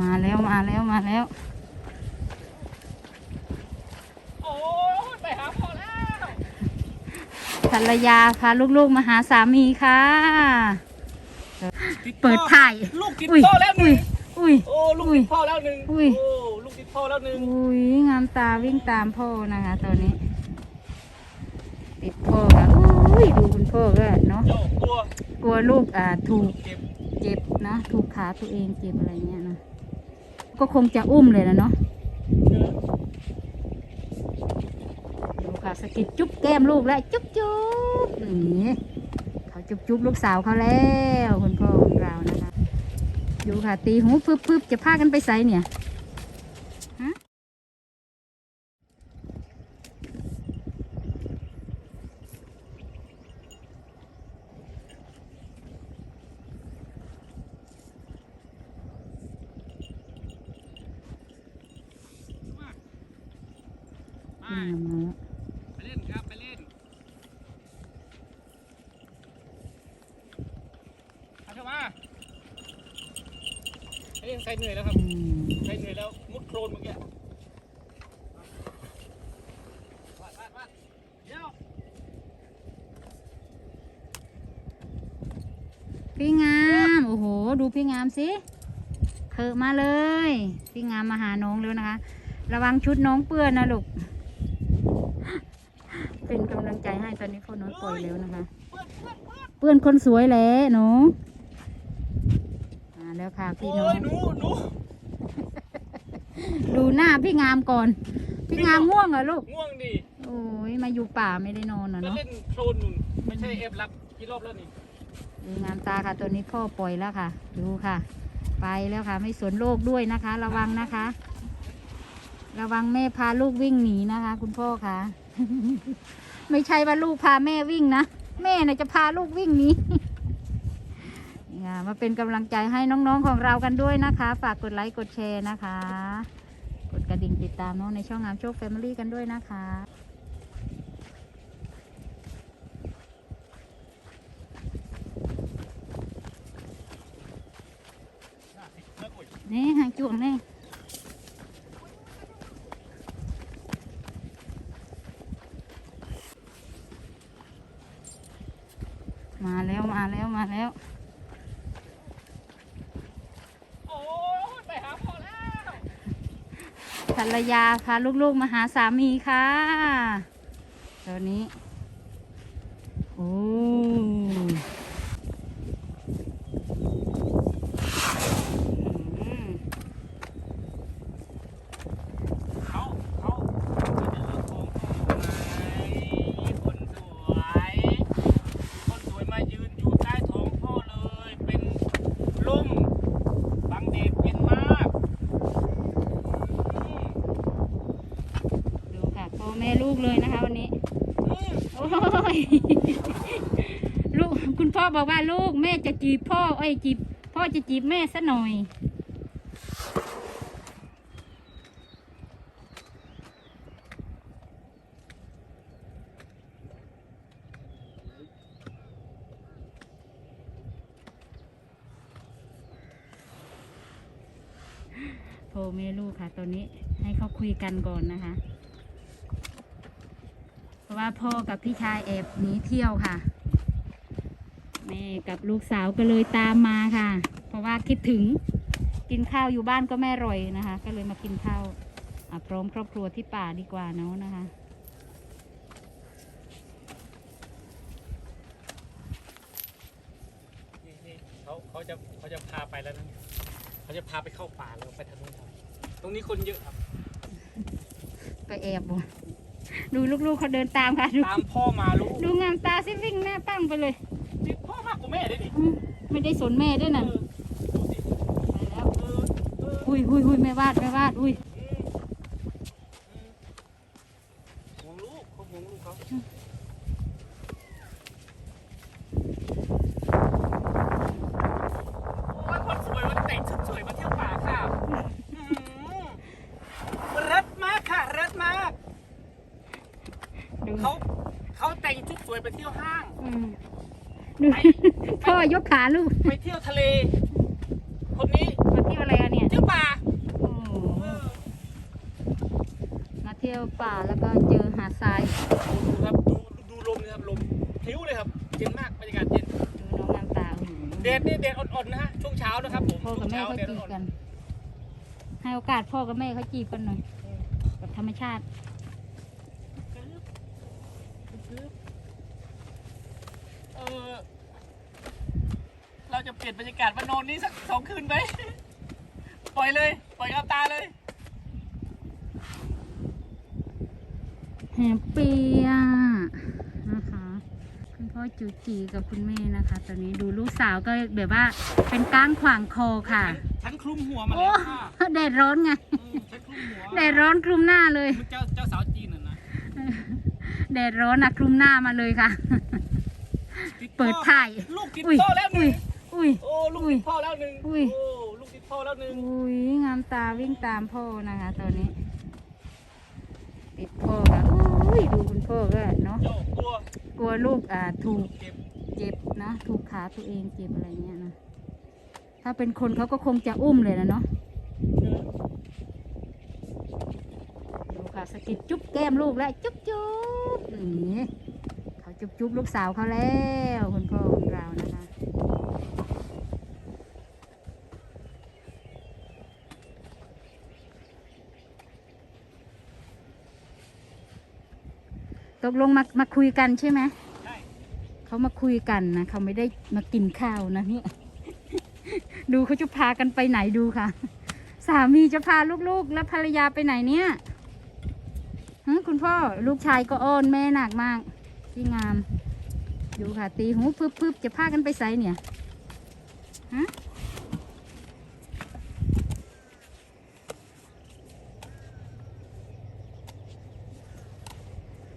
มาแล้วมาแล้วมาแล้ว โอ้ยไปหาพ่อแล้วภรรยาพาลูกๆมาหาสามีค่ะ เปิดถ่าย ลูกติดอุ้ยพ่อแล้วหนึ่งอุ้ย โอ้ลูกอุ้ยติดพ่อแล้วหนึ่งอุ้ยโอ้ลูกติดพ่อแล้วหนึ่งอุ้ยงามตาวิ่งตามพ่อนะคะตอนนี้ ติดพ่อค่ะอุ้ยดูคุณพ่อก็เนาะโยกกลัวกลัวลูกอ่าถูกเจ็บเจ็บนะ ถูกขาตัวเองเจ็บอะไรเงี้ยนะ ก็คงจะอุ้มเลยนะเนาะดูค่ะสกิดจุ๊บแก้มลูกแล้วจุ๊บจุ๊บนี่เขาจุ๊บจุ๊บลูกสาวเขาแล้วคุณพ่อของเรานะคะ ดูค่ะตีหูพึบพึบจะพากันไปใส่เนี่ย มาแล้วไปเล่นครับไปเล่นเอาเข้ามาเอ้ยใครเหนื่อยแล้วครับอืมใครเหนื่อยแล้วมุดโครนเมื่อกี้วาดวาดวาดเดี๋ยวพี่งามโอ้โห ดูพี่งามสิเถอะมาเลย พี่งามมาหาน้องแล้วนะคะ ระวังชุดน้องเปื้อนนะลูก เป็นกำลังใจให้ตอนนี้พ่อน้อยปล่อยแล้วนะคะ เพื่อนเพื่อนเพื่อนเปื้อนคนสวยแหล้วหนูมาแล้วค่ะพี่โอ้น้องยหนูหนูดูหน้าพี่งามก่อน พี่งามง่วงเหรอลูก ง่วงดิ โอ้ยมาอยู่ป่าไม่ได้นอนไปนะเนาะเล่นโครนนุ่นไม่ใช่เอฟรักกี่รอบแล้วนี่ดูงามตาค่ะตัวนี้พ่อปล่อยแล้วค่ะ ดูค่ะ ไปแล้วค่ะ ไม่สนโลกด้วยนะคะ ระวังนะคะ ระวังแม่พาลูกวิ่งหนีนะคะ คุณพ่อค่ะ ไม่ใช่ว่าลูกพาแม่วิ่งนะ แม่น่ะจะพาลูกวิ่งนีนี่มาเป็นกำลังใจให้น้องๆของเรากันด้วยนะคะ ฝากกดไลค์กดแชร์นะคะ กดกระดิ่งติดตามน้องในช่องงามโชคแฟมิลี่กันด้วยนะคะนี่หางจวงนี่มาแล้วมาแล้วมาแล้ว โอ้ยไปหาพ่อแล้ว ภรร ยาพาลูกๆมาหาสามีค่ะ ตัวนี้ โอ้ อืม เขาเขาจะเอาของพ่อไหมคนสวยคนสวยมายืนอยู่ใต้ท้องพ่อเลย เป็นร่มบังแดดเย็นมากอืม ดูค่ะพ่อแม่ลูก เลยนะคะ วันนี้โอ้ยลูกคุณพ่อบอกว่าลูกแม่จะจีบพ่อเอ้ยจีบพ่อจะจีบแม่ซะหน่อยพ่อแม่ลูกค่ะ ตอนนี้ให้เขาคุยกันก่อนนะคะ ราะว่าพ่อกับพี่ชายแอบหนีเที่ยวค่ะ แม่กับลูกสาวก็เลยตามมาค่ะ เพราะว่าคิดถึงกินข้าวอยู่บ้านก็ไม่อร่อยนะคะ ก็เลยมากินข้าวอะพร้อมครอบครัวที่ป่าดีกว่าเนาะนะคะนี่นี่เขาเขาจะเขาจะพาไปแล้วนะเขาจะพาไปเข้าป่าแล้วไปทางนู้นครับตรงนี้คนเยอะครับ ไปแอบบ่ ดูลูกๆเขาเดินตามค่ะ ดูตามพ่อมาลูกดูงามตาสิวิ่งหน้าปั้งไปเลยนี่พ่อมากกว่าแม่เลยดิอืมไม่ได้สนแม่ด้วยเอนะอดูสิไปแล้ว เออเออ อุ้ยอุ้ยอุ้ยแม่วาดแม่วาดอุ้ย อืมอืมห่วงลูกเขาห่วงลูกเขาโอ้ยคนสวยวันแต่งชุดสวยมาเที่ยวป่าค่ะอืมรัดมากค่ะรัดมาก ดู เขาเขาแต่งชุดสวยไปเที่ยวห้าง อืมดูพ่อ ยกขาลูกไปเที่ยวทะเล คนนี้มาเที่ยวอะไรอะเนี่ยเที่ยวป่าโอ้โหเออมาเที่ยวป่าแล้วก็เจอหาดทรายดูครับดูดูลมเลยครับลมพลิ้วเลยครับเย็นมากบรรยากาศเย็นดูน้องงามตาโอ้โหแดดนี่แดดอ่อนๆนะฮะช่วงเช้านะครับผมพ่อช่กัวบงแม่เช้าเขาแดดจีบอ่อนกัน ให้โอกาสพ่อกับแม่เขาจีบกันหน่อยกับธรรมชาติ เออเรา จะเปลี่ยนบรรยากาศมานอนนี้สักสองคืนไหมปล่อยเลย ปล่อยกับตาเลยแฮปปี้อะนะคะ คุณพ่อจูจีกับคุณแม่นะคะ ตอนนี้ดูลูกสาวก็แบบว่าเป็นก้างขวางคอค่ะ ฉันคลุมหัวมาโอ้แล้วค่ะแดดร้อนไงอืมฉันคลุมหัวแดดร้อนคลุมหน้าเลย เจ้าเจ้าสาวจีนน่ะนะแดดร้อนนะคลุมหน้ามาเลยค่ะ ติดพ่อเปิดถ่าย ลูกติดอุ้ยพ่อแล้วหนึ่งอุ้ย โอ้ลูกอุ้ยติดพ่อแล้วหนึ่งอุ้ยโอ้ลูกติดพ่อแล้วหนึ่งอุ้ยงามตาวิ่งตามพ่อนะคะ ตอนนี้ ติดพ่อค่ะอุ้ยดูคุณพ่อก็เนาะโยกตัวกลัวลูกอ่าถูกเก็บเจ็บนะถูกขาตัวเองเจ็บอะไรเงี้ยนะถ้าเป็นคนเขาก็คงจะอุ้มเลยนะเนาะดูค่ะสะกิดจุ๊บแก้มลูกแล้วจุ๊บจุ๊บนี่เขาจุ๊บจุ๊บลูกสาวเขาแล้วคุณพ่อของเรานะคะ ตกลงมามาคุยกันใช่ไหมใช่เขามาคุยกันนะเขาไม่ได้มากินข้าวนะเนี่ย ดูเขาจะพากันไปไหนดูค่ะ สามีจะพาลูกๆ และภรรยาไปไหนเนี่ยฮะคุณพ่อลูกชายก็อ้อนแม่หนักมากที่งาม ดูค่ะตีหูพึบพึบจะพากันไปไสเนี่ยฮะ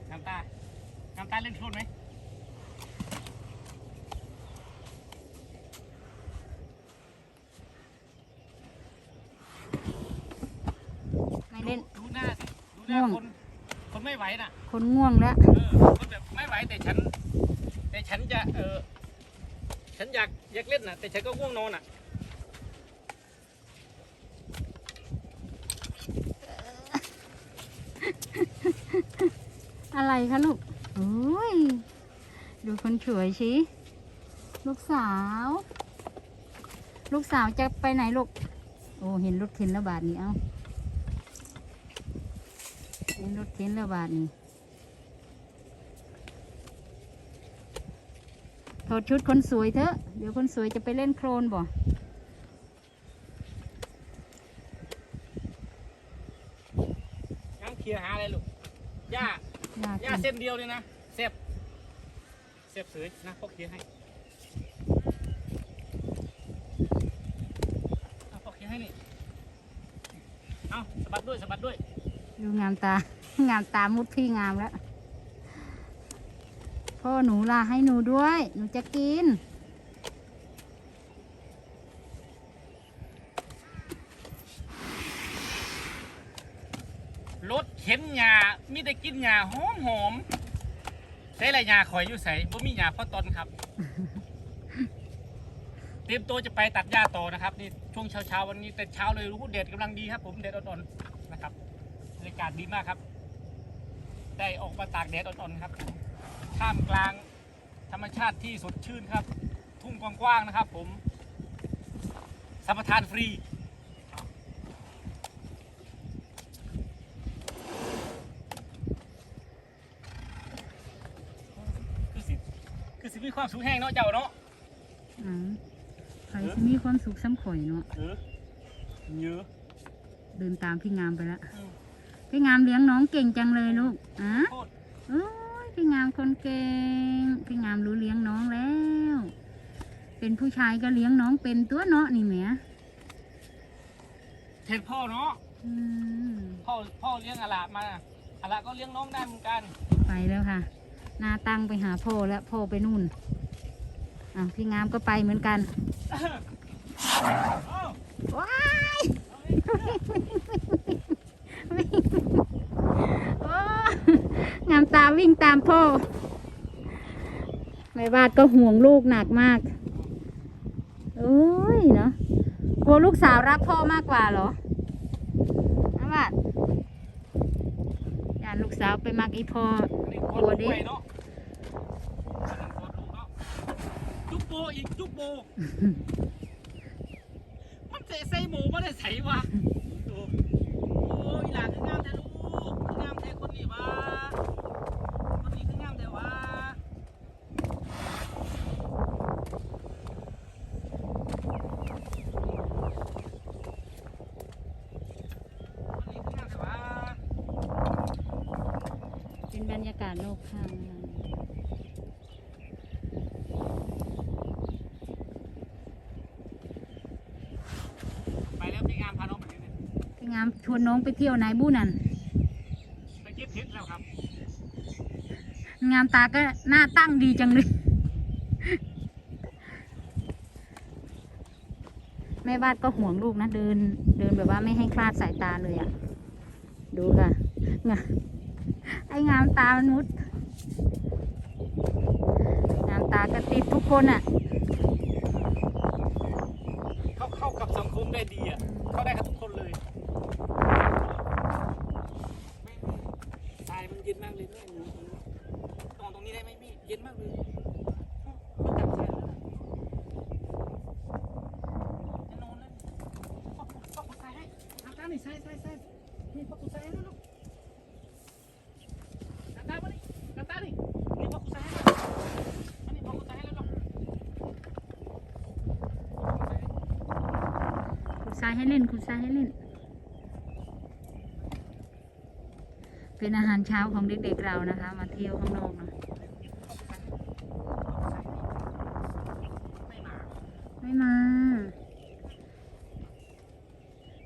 น้ำตา น้ำตาเล่นโคลนไหม ไม่เล่น ดูหน้าสิดูหน้า ง่วง คน คน ไม่ไหวน่ะคนง่วงแล้วเออคนแบบไม่ไหวแต่ฉัน แต่ฉันจะเออฉันอยากอยากเล่นน่ะ แต่ฉันก็ง่วงนอนน่ะอะไรคะลูกโอ้ย ดูคนสวยชิลูกสาว ลูกสาวจะไปไหนลูก โอ้ เห็นรถเข็นแล้วบาทนี้เอาเห็นร ถเข็นแล้วบาทนี้ถอดชุดคนสวยเถอะ เดี๋ยวคนสวยจะไปเล่นโครนบ่งั้นเคลียร์หาอะไรลูกหญ้าอยากหญ้าเส้นเดียวเลยนะเสียบเสียบเสยนะพ่อเคลียร์ให้เอาพ่อเคลียร์ให้นี่ เอาสะบัดด้วยสะบัดด้วย ดูงามตา งามตามุดพี่งามแล้วพ่อหนูลาให้หนูด้วย หนูจะกิน รถเข็นหญ้ามีแต่กินหญ้าหอมหอมใส่อะไรหญ้าข่อยอยู่ใส่บ่มีหญ้าพ่อตอนครับ เตรียมตัวจะไปตัดหญ้าต่อนะครับ นี่ช่วงเช้าๆวันนี้แต่เช้าเลยรู้แดดกำลังดีครับ ผมแดดอ่อนๆนะครับบรรยากาศดีมากครับ ได้ออกมาตากแดดอ่อนๆครับ ท่ามกลางธรรมชาติที่สดชื่นครับ ทุ่งกว้างๆนะครับ ผมสัมปทานฟรีคือสิคือสิมีความสูงแห้งเนาะเจ้าเนาะอืมใครจะมีความสุขซ้ำข่อยเนาะเออเยอะเดินตามพี่งามไปแล้วอืม พี่งามเลี้ยงน้องเก่งจังเลยลูกอะโคตรโอ้ยพี่งามคนเก่ง พี่งามรู้เลี้ยงน้องแล้ว เป็นผู้ชายก็เลี้ยงน้องเป็นตัวเนาะนี่แหมเห็นพ่อเนาะอืมพ่อพ่อเลี้ยงอาลามาอาลาก็เลี้ยงน้องได้เหมือนกัน ไปแล้วค่ะหนาตั้งไปหาพ่อแล้วพ่อไปนู่นอะพี่งามก็ไปเหมือนกันเอ้า ว้ายโอ้งามตาวิ่งตามพ่อแม่บาดก็ห่วงลูกหนักมากโอ้ยเนาะกลัวลัวลูกสาวรักพ่อมากกว่าเหรอนะว่าอย่าลูกสาวไปมักอีพ่อนี่กลัวดิไปเนาะจุ๊บโบอีกจุ๊บโบมันเสใส่หมูไม่ได้ใส่วะโอ้โอ้ยหลาคืองามแต่ลูกคืองามแต่คนนี้วะคนนี้คืองามแต่วะคนนี้คืองามแต่วะเป็นบรรยากาศโลกข้างนะคะ ไปแล้วพี่งามพาน้องไปที่ไหน พี่งาม ชวนน้องไปเที่ยวไหนบู้นั่นไปเก็บเพชรแล้วครับ งามตาก็หน้าตั้งดีจังเลย แม่บ้านก็ห่วงลูกนะเดิน เดินแบบว่าไม่ให้คลาดสายตาเลยอะ่ะ ดูค่ะงาไอ้งามตามันมุด งามตาก็ติดทุกคนอะเข้าเข้ากับสังคมได้ดีอะ เข้าได้กับทุกคนเลยแม่ทรายมันเย็นมากเลยแม่หนูตรงตรงนี้ได้ไหมพี่ เย็นมากเลยเขาจับทรายแล้วนะจะนอนแล้วพ่อพ่อขุดทรายให้ น้ำตาลนี่ทรายทรายทรายนี่พ่อขุดทรายให้แล้วลูกน้ำตาลมานี่น้ำตานี่นี่พ่อขุดทรายให้แล้วอันนี้พ่อขุดทรายให้แล้วลูกคุณทรายให้เล่นคุณทรายให้เล่น เป็นอาหารเช้าของเด็กๆเรานะคะ มาเที่ยวข้างนอกเนอะ ไม่มา ไม่มา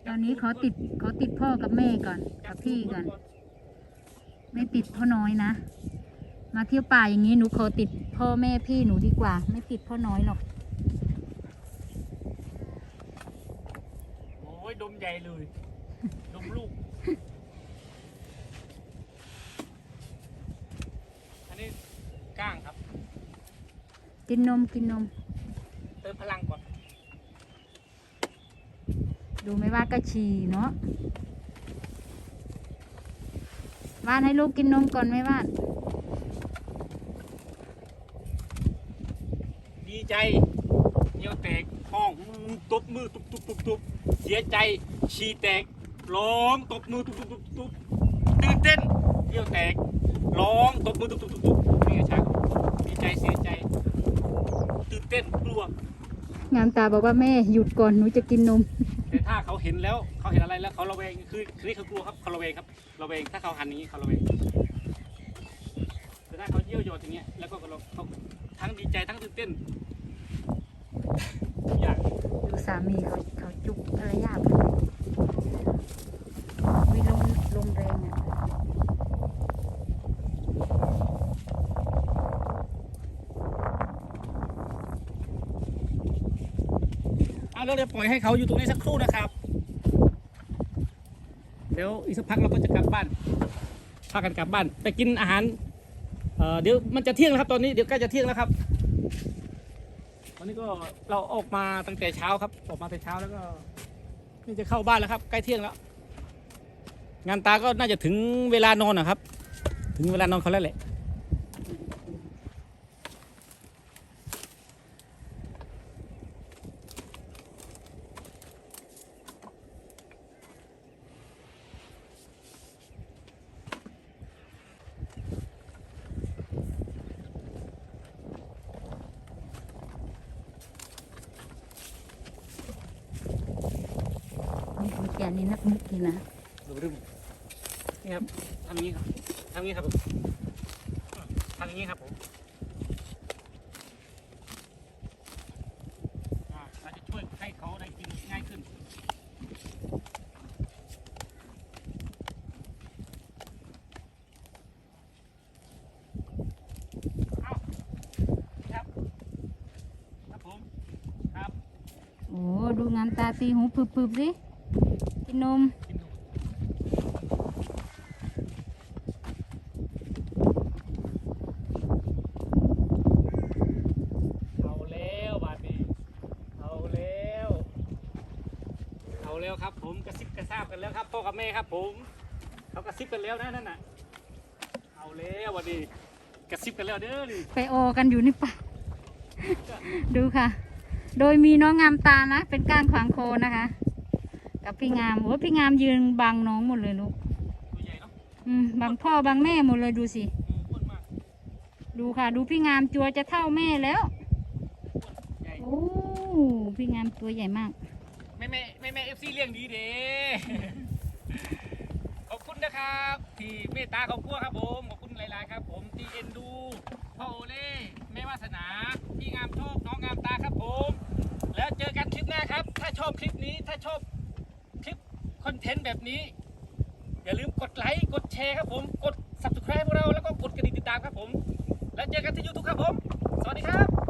ตอนนี้ขอติดขอติดพ่อกับแม่ก่อนกับพี่ก่อน ไม่ติดพ่อน้อยนะ มาเที่ยวป่าอย่างนี้หนูขอติดพ่อแม่พี่หนูดีกว่า ไม่ติดพ่อน้อยหรอก โอ้ยดมใหญ่เลย ดมลูก อันนี้ก้างครับ กินนมกินนม เติมพลังก่อน ดูไม่ว่าก็ฉี่เนาะว่านให้ลูกกินนมก่อนไหม่ว่านดีใจเยี่ยวแตกห้องมือตบมือตุบตุบตุบตุบเสียใจชีแตกร้องตบมือตุบตุบตุบตุบตื่นเต้นเยี่ยวแตกร้องตบมือตุบตุบตุบตุบนี่ไงชักดีใจเสียใจ ตื่นเต้นกลัวงามตาบอกว่าแม่หยุดก่อนหนูจะกินนม แต่ถ้าเขาเห็นแล้วเขาเห็นอะไรแล้วเขาระแวงคือคือนี่เขากลัวครับเขาระแวงครับระแวงถ้าเขาหันอย่างนี้เขาระแวงแต่ถ้าเขาเยี่ยวหยดอย่างเงี้ยแล้วก็เขาทั้งดีใจทั้งตื่นเต้นทุกอย่างดูสามีเขาเขาจุกภรรยาไม่ลมลมแรงอะ เอาเราจะปล่อยให้เขาอยู่ตรงนี้สักครู่นะครับเดี๋ยวอีกสักพักเราก็จะกลับบ้านพากันกลับบ้านไปกินอาหารเเดี๋ยวมันจะเที่ยงแล้วครับตอนนี้เดี๋ยวใกล้จะเที่ยงแล้วครับวันนี้ก็เราออกมาตั้งแต่เช้าครับ ออกมาแต่เช้าแล้วก็นี่จะเข้าบ้านแล้วครับ ใกล้เที่ยงแล้ว งานตาก็น่าจะถึงเวลานอนนะครับ ถึงเวลานอนเขาแล้วแหละ นี่คื อแกนี่นักมุกนี่นะดูรึมนี่ครับทำอย่างนี้ครับทำอย่างนี้ครับผมทำอย่างนี้ครับผมอ่าเราจะช่วยให้เขาได้กินง่ายขึ้นเอาครับครับผมครับโอ้ดูงามตาตีหูปึบๆสิกิ นนมกินดูเอาแล้วบาดนี้เอาแล้วแล้วครับ ผมกระซิบกระซาบกันแล้วครับพ่อกับแม่ครับ ผมเขากระซิบกันแล้วนะนั่นน่ะ เอาแล้ววันนี้กระซิบกันแล้วเด้อนี่ไปโอกันอยู่นี่ปะ ดูค่ะ โดยมีน้องงามตานะ เป็นก้านขวางโคนนะคะ กับพี่งามโอ้พี่งามยืนบังน้องหมดเลยลูกตัวใหญ่เนาะอืมบังพ่อบังแม่หมดเลยดูสิ อืมอ้วนมากดูค่ะ ดูพี่งามจัวจะเท่าแม่แล้ว ใหญ่โอ้พี่งามตัวใหญ่มาก แม่แม่แม่แม่เอฟซีเลี้ยงดีเด้ ขอบคุณนะครับ ที่เมตตาครอบครัวครับผม ขอบคุณหลาย ๆ ครับ ผมที่เอ็นดูพ่อโอเล่แม่วาสนา พี่งามโชคน้องงามตาครับผม แล้วเจอกันคลิปหน้าครับ ถ้าชอบคลิปนี้ถ้าชอบคลิปค อนเทนต์แบบนี้ อย่าลืมกดไลค์ กดแชร์ครับผม กด subscribe พวกเรา แล้วก็กดกระดิ่งติดตามครับผม แล้วเจอกันที่ YouTube ครับผม สวัสดีครับ